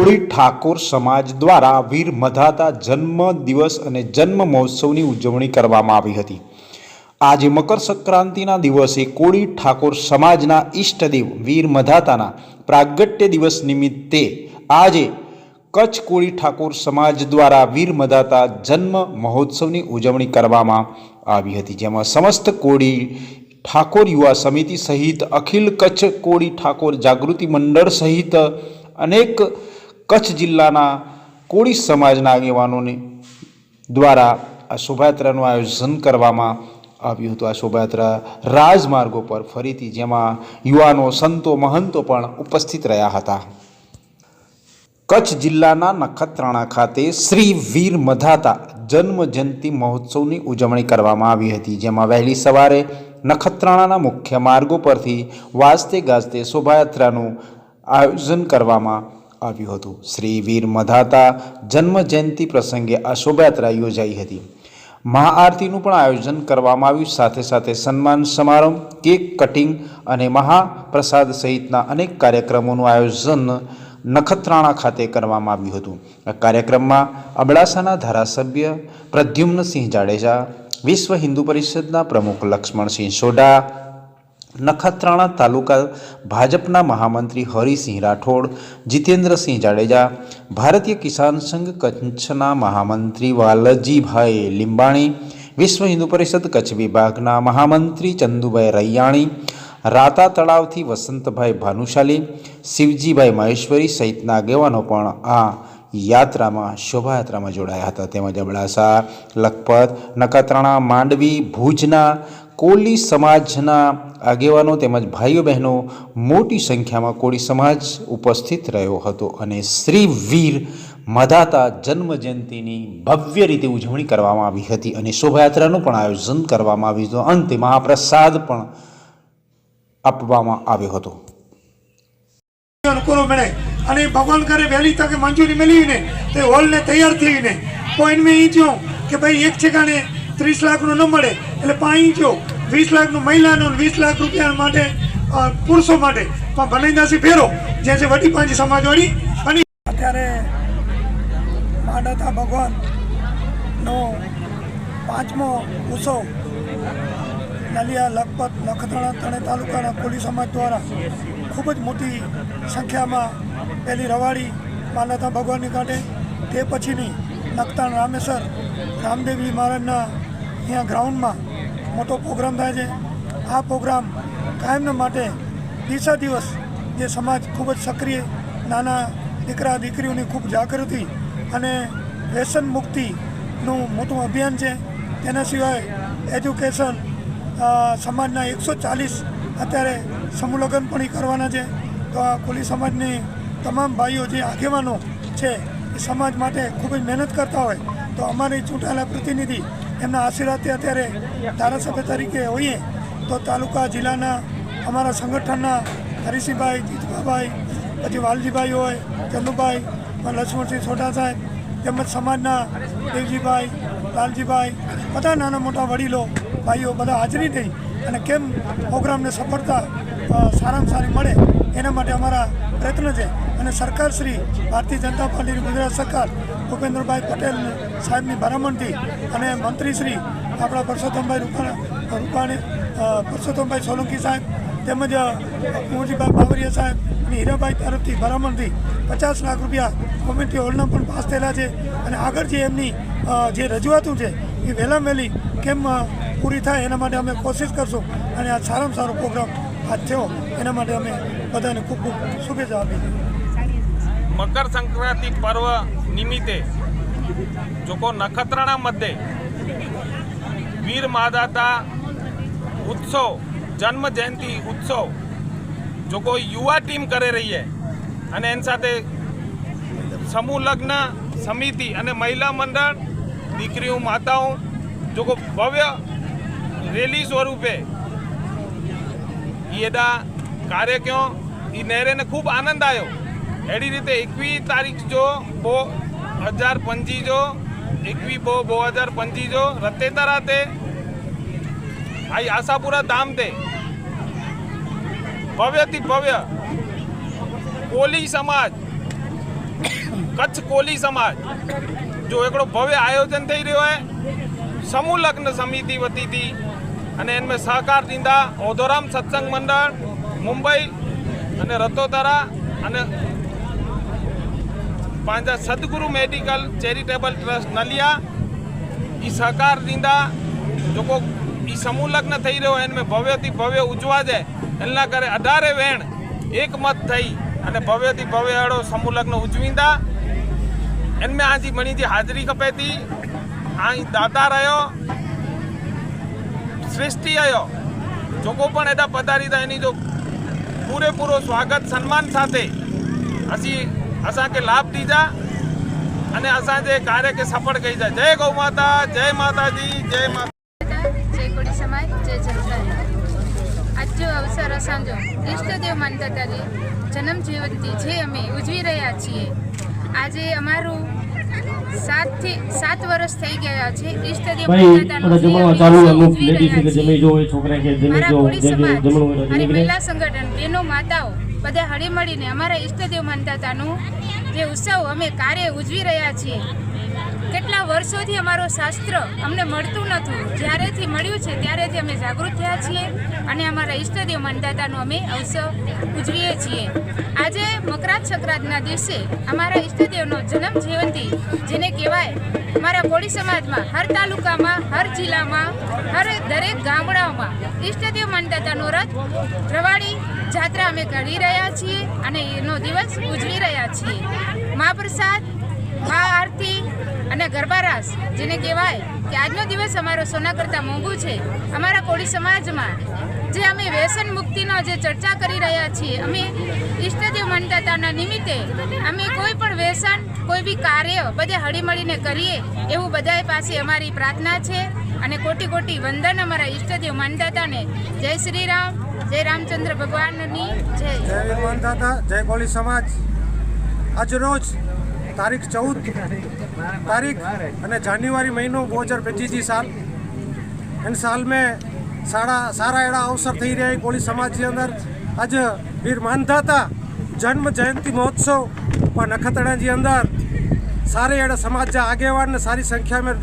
કોળી ઠાકોર સમાજ દ્વારા વીર મધાતા જન્મ દિવસ અને જન્મ મહોત્સવની ઉજવણી કરવામાં આવી હતી. આજે મકર સંક્રાંતિના દિવસે કોળી ઠાકોર સમાજના ઈષ્ટદેવ વીર મધાતાના પ્રાગટ્ય દિવસ નિમિત્તે આજે કચ્છ કોળી ઠાકોર સમાજ દ્વારા વીર મધાતા જન્મ મહોત્સવની ઉજવણી કરવામાં આવી હતી. જેમાં સમસ્ત કોળી ઠાકોર યુવા સમિતિ સહિત અખિલ કચ્છ કોળી ઠાકોર જાગૃતિ મંડળ સહિત અનેક કચ્છ જિલ્લાના કોળી સમાજના આગેવાનોને દ્વારા આ શોભાયાત્રાનું આયોજન કરવામાં આવ્યું હતું. આ શોભાયાત્રા રાજમાર્ગો પર ફરીથી જેમાં યુવાનો, સંતો, મહંતો પણ ઉપસ્થિત રહ્યા હતા. કચ્છ જિલ્લાના નખત્રાણા ખાતે શ્રી વીર મધાતા જન્મ જયંતિ મહોત્સવની ઉજવણી કરવામાં આવી હતી, જેમાં વહેલી સવારે નખત્રાણાના મુખ્ય માર્ગો પરથી વાજતે ગાજતે શોભાયાત્રાનું આયોજન કરવામાં આવ્યું હતું. શ્રી વીર મધાતા જન્મ જયંતિ પ્રસંગે આ શોભાયાત્રા યોજાઈ હતી. મહાઆરતીનું પણ આયોજન કરવામાં આવ્યું. સાથે સાથે સન્માન સમારંભ, કેક કટિંગ અને મહાપ્રસાદ સહિતના અનેક કાર્યક્રમોનું આયોજન નખત્રાણા ખાતે કરવામાં આવ્યું હતું. આ કાર્યક્રમમાં અબડાસાના ધારાસભ્ય પ્રદ્યુમ્નસિંહ જાડેજા, વિશ્વ હિન્દુ પરિષદના પ્રમુખ લક્ષ્મણસિંહ સોઢા નખત્રાણા તાલુકા ભાજપના મહામંત્રી હરિસિંહ રાઠોડ, જીતેન્દ્રસિંહ જાડેજા, ભારતીય કિસાન સંઘ કચ્છના મહામંત્રી વાલજીભાઈ લીંબાણી, વિશ્વ હિન્દુ પરિષદ કચ્છ વિભાગના મહામંત્રી ચંદુભાઈ રૈયાણી, રાતા તળાવથી વસંતભાઈ ભાનુશાલી, શિવજીભાઈ મહેશ્વરી સહિતના આગેવાનો પણ આ યાત્રામાં શોભાયાત્રામાં જોડાયા હતા. તેમજ અબડાસા, લખપત, નખત્રાણા, માંડવી, ભુજના કોલી સમાજના આગેવાનો તેમજ ભાઈઓ બહેનો મોટી સંખ્યામાં કોળી સમાજ ઉપસ્થિત રહ્યો હતો અને શ્રી વીર મધાતા જન્મ જયંતિની ભવ્ય રીતે ઉજવણી કરવામાં આવી હતી અને શોભાયાત્રાનું પણ આયોજન કરવામાં આવ્યું હતું. અંતે મહાપ્રસાદ પણ આપવામાં આવ્યો હતો. અનુકૂળ મળે અને ભગવાન કરે વહેલી તકે મંજૂરી મેળવીને તે હોલને તૈયાર થઈને પોઈન્ટ મેં જો કે ભાઈ એક ઠેકાણે ત્રીસ લાખનો ન મળે એટલે પાંચ થયો વીસ લાખનું મહિલાનું વીસ લાખ રૂપિયા માટે પુરુષો માટે. પણ બનાઈદાસી ફેરો જે છે વડી પાંચી સમાજવાળી, અને અત્યારે માંડતા ભગવાનનો પાંચમો ઉત્સવ નલિયા લખપત નખત્રાણા ત્રણેય તાલુકાના કોલી સમાજ દ્વારા ખૂબ જ મોટી સંખ્યામાં પહેલી રવાડી માનવતા ભગવાનની કાંઠે. તે પછીની નખતાણ રામેશ્વર રામદેવી મહારાજના અહીંયા ગ્રાઉન્ડમાં મોટો પ્રોગ્રામ થાય છે. આ પ્રોગ્રામ કાયમના માટે દિશા દિવસ જે સમાજ ખૂબ જ સક્રિય નાના દીકરા દીકરીઓની ખૂબ જાગૃતિ અને વ્યસન મુક્તિનું મોટું અભિયાન છે. તેના સિવાય એજ્યુકેશન સમાજના એકસો ચાલીસ અત્યારે સમૂહલગ્ન પણ એ કરવાના છે. તો આ કોલી સમાજની તમામ ભાઈઓ જે આગેવાનો છે, એ સમાજ માટે ખૂબ જ મહેનત કરતા હોય. તો અમારી ચૂંટાયેલા પ્રતિનિધિ એમના આશીર્વાદથી અત્યારે ધારાસભ્ય તરીકે હોઈએ તો તાલુકા, જિલ્લાના અમારા સંગઠનના હરીસિંહભાઈ જીતભાભાઈ પછી વાલજીભાઈ હોય, ચંદુભાઈ લક્ષ્મણસિંહ છોટા સાહેબ, તેમજ સમાજના દેવજીભાઈ, લાલજીભાઈ, બધા નાના મોટા વડીલો, ભાઈઓ બધા હાજરી દઈ અને કેમ પ્રોગ્રામને સફળતા સારામાં સારી મળે એના માટે અમારા પ્રયત્ન છે. અને સરકાર શ્રી, ભારતીય જનતા પાર્ટીની ગુજરાત સરકાર ભૂપેન્દ્રભાઈ પટેલ સાહેબની ભરામણથી અને મંત્રીશ્રી આપણા પરસોત્તમભાઈ રૂપાણી રૂપાણી પરસોત્તમભાઈ સોલંકી સાહેબ તેમજ કુંવરજીભાઈ બાવરિયા સાહેબની હીરાભાઈ તરફથી ભરામણથી પચાસ લાખ રૂપિયા કોમ્યુનિટી હોલના પણ પાસ થયેલા છે. અને આગળ જે એમની જે રજૂઆતો છે એ વહેલા વહેલી કેમ પૂરી થાય એના માટે અમે કોશિશ કરશું. અને આ સારામાં સારો પ્રોગ્રામ હાથ થયો એના માટે અમે બધાને ખૂબ ખૂબ શુભેચ્છા આપી મકર સંક્રાંતિ પર્વ નિમિત્તે જોકો નખત્રાણા મધ્યે વીર માદાતા ઉત્સવ, જન્મ જયંતિ ઉત્સવ જો કોઈ યુવા ટીમ કરી રહી છે અને એની સાથે સમૂહ લગ્ન, સમિતિ અને મહિલા મંડળ, દીકરીઓ, માતાઓ જો કોઈ ભવ્ય રેલી સ્વરૂપે એડા કાર્યક્રમ એ નહેરેને ખૂબ આનંદ આવ્યો એડી રીતે એકવી તારીખ જો, બો હજાર પંચી જો, એકવી બો બો હજાર પંચી જો, રતે તરાતે આ આશાપુરા ધામ તે ભવ્યથી ભવ્ય. કોલી સમાજ. કચ્છ કોલી સમાજ. જો એકડો ભવ્ય આયોજન થઈ રહ્યો હે, સમૂહ લગ્ન સમિતિ વતીથી અને એમને સહકાર દીધા ઓધોરામ સત્સંગ મંડળ, મુંબઈ અને રતોતારા અને Sadguru medical charitable trust Naliya. એ સહકાર દીંદા. જોકો એ સમૂહ લગ્ન થઈ રહ્યો એનમે ભવ્યથી ભવ્ય ઉજવા જાય એના કરે અઢારે વેણ એકમત થઈ અને ભવ્યથી ભવ્ય અડો સમૂહ લગ્ન ઉજવીંદા. એનમે આજી મણીજી હાજરી ખપે હતી આ દાતા રહ્યો. સૃષ્ટિ આવ્યો જોકો પણ એડા પધારી હતા એની જો પૂરેપૂરો સ્વાગત, સન્માન સાથે. અસી અસાંखे લાભ દીજા અને અસાંજે કાર્ય કે સફળ કહી જાય જય ગૌ માતા જય માતાજી જય માતા જય કોળી સમાજ જય જનતા આજ જો અવસર અસાંજો ઈષ્ટદેવ માનતાતાની જન્મ જયંતિ જે અમે ઉજવી રહ્યા છીએ આજે અમારું સાતથી સાત વર્ષ થઈ ગયા છે ઈષ્ટદેવ માનતાતાનો રહ્યા કે જમી જો છોકરા જમી મારા જો જમણું સંગઠન બહેનો માતાઓ બધા હળી મળીને અમારા ઈષ્ટદેવ માનતાતાનું જે ઉત્સવ અમે કાર્ય ઉજવી રહ્યા છીએ. કેટલા વર્ષોથી અમારો શાસ્ત્ર અમને મળતું નહોતું. જ્યારેથી મળ્યું છે, ત્યારેથી અમે જાગૃત થયા છીએ અને અમારા ઈષ્ટદેવ માનદાતાનો અમે અવસર ઉજવીએ છીએ. આજે મકરાત સંક્રાંતના દિવસે અમારા ઈષ્ટદેવનો જન્મ જયંતિ, જેને કહેવાય અમારા કોળી સમાજમાં હર તાલુકામાં, હર જિલ્લામાં, હર દરેક ગામડાઓમાં ઈષ્ટદેવ માનદાતાનો રથ, રવાડી જાત્રા અમે કરી રહ્યા છીએ અને એનો દિવસ ઉજવી રહ્યા છીએ. મહાપ્રસાદ મા આરતી અને ગરબા રાસ, જેને કહેવાય કે આજનો દિવસ અમારો સોના કરતાં મોંઘું છે, અમારા કોળી સમાજમાં, જે અમે વ્યસન મુક્તિનો જે ચર્ચા કરી રહ્યા છીએ, અમે ઈષ્ટદેવ મંતતાના નિમિત્તે અમે કોઈ પણ વ્યસન, કોઈ બી કાર્ય બધે હળીમળીને કરીએ, એવું બધાય પાસે અમારી પ્રાર્થના છે અને કોટી કોટી વંદન અમારા ઈષ્ટદેવ મંતતાને જય શ્રી રામ, જય રામચંદ્ર ભગવાનની, જય. જય વીર જય કોળી સમાજ. આજ રોજ તારીખ ચૌદ તારીख અને જાન્યુઆरी મहीनों दो हज़ार पच्चीस जी साल इन साल में सारा सारा अड़ा अवसर थी रहा है कोली समाज के अंदर अज वीर मानधाता जन्म जयंती महोत्सव पर नखतड़ा के अंदर सारे अड़ा समाज जा आगेवान ने सारी संख्या में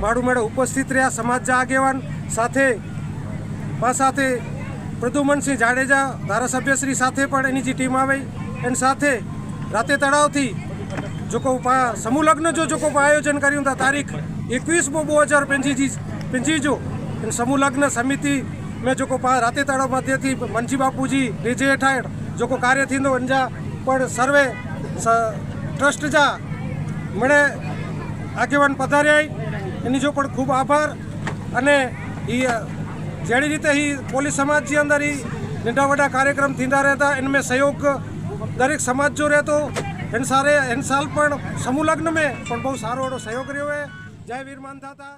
माड़ू मेड़ो उपस्थित रहा समाज जा आगेवान साथ સાથે પ્રદુમનસિંહ જાડેજા ધારાસભ્યશ્રી સાથે પણ એની જે ટીમ આવી એની સાથે રાતે તળાવથી જોકોપા સમૂહ લગ્ન જો જોકોપા આયોજન કર્યું હતા તારીખ એકવીસ બો બે હજાર પંચીજી પંચીજો. સમૂહ લગ્ન સમિતિ મેં જોકો રાતે તળાવ મધ્યથી મનજી બાપુજી નીજે હેઠળ જોકો કાર્ય થીંદो અંજા પણ સર્વે ટ્રસ્ટ જા મને આગેવાન પધાર્યા એની જો પણ ખૂબ આભાર. અને એ જેડી રીતે એ પોલીસ સમાજની અંદર એ નીડા વડા કાર્યક્રમ થીંદા રહેતા, એને મેં સહયોગ દરેક સમાજ જો રહેતો એન સારે એન સાલ પણ સમૂહ લગ્ન મેં પણ બહુ સારો એવો સહયોગ રહ્યો હે. જય વીર માનધાતા.